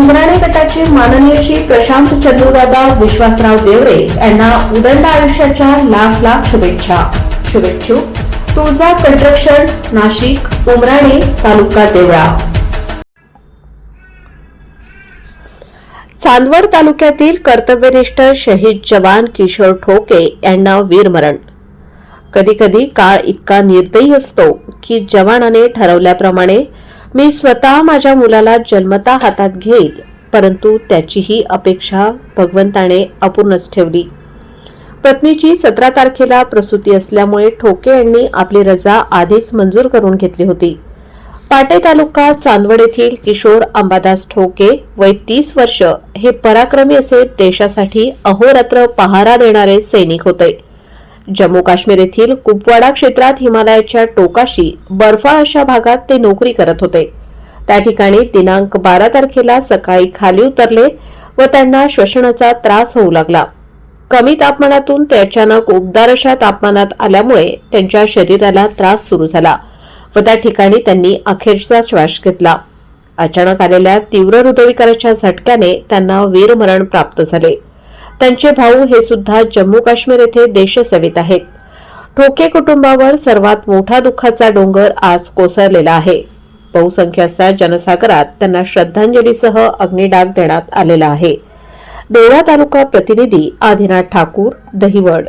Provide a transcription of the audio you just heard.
उमराणे गटाचे माननीय श्री प्रशांत चंदूदादा विश्वासराव देवरे यांना उदंड आयुष्याच्या लाख लाख शुभेच्छा. शुभेच्छुक तुळजा कन्स्ट्रक्शन्स नाशिक उमराणे तालुका देवळा. चांदवड तालुक्यातील कर्तव्यनिष्ठ शहीद जवान किशोर ठोके यांना वीरमरण. कधी कधी काळ इतका निर्दयी असतो की जवानाने ठरवल्याप्रमाणे मी स्वतः माझ्या मुलाला जन्मता हातात घेईल परंतु त्याची ही अपेक्षा भगवंताने अपूर्णच ठेवली. पत्नीची सतरा तारखेला प्रसूती असल्यामुळे ठोके यांनी आपली रजा आधीच मंजूर करून घेतली होती. पाटे तालुका चांदवड येथील किशोर अंबादास ठोके वय तीस वर्ष हे पराक्रमी असे देशासाठी अहोरात्र पहारा देणारे सैनिक होते. जम्मू काश्मीर येथील कुपवाडा क्षेत्रात हिमालयाच्या टोकाशी बर्फाळ अशा भागात ते नोकरी करत होते. त्या ठिकाणी दिनांक बारा तारखेला सकाळी खाली उतरले व त्यांना श्वसनाचा त्रास होऊ लागला. कमी तापमानातून ते अचानक उबदार अशा तापमानात आल्यामुळे त्यांच्या शरीराला त्रास सुरू झाला व त्या ठिकाणी त्यांनी अखेरचा श्वास घेतला. अचानक आलेल्या तीव्र हृदयविकाराच्या झटक्याने त्यांना वीरमरण प्राप्त झाले. त्यांचे भाऊ हे सुद्धा जम्मू काश्मीर येथे देशसेवेत आहेत. ठोके कुटुंबावर सर्वात मोठा दुःखाचा डोंगर आज कोसळलेला आहे. बहुसंख्य असा जनसागरात त्यांना श्रद्धांजलीसह अग्निडाग देण्यात आलेला आहे. देवळा तालुका प्रतिनिधी आदिनाथ ठाकूर दहिवड.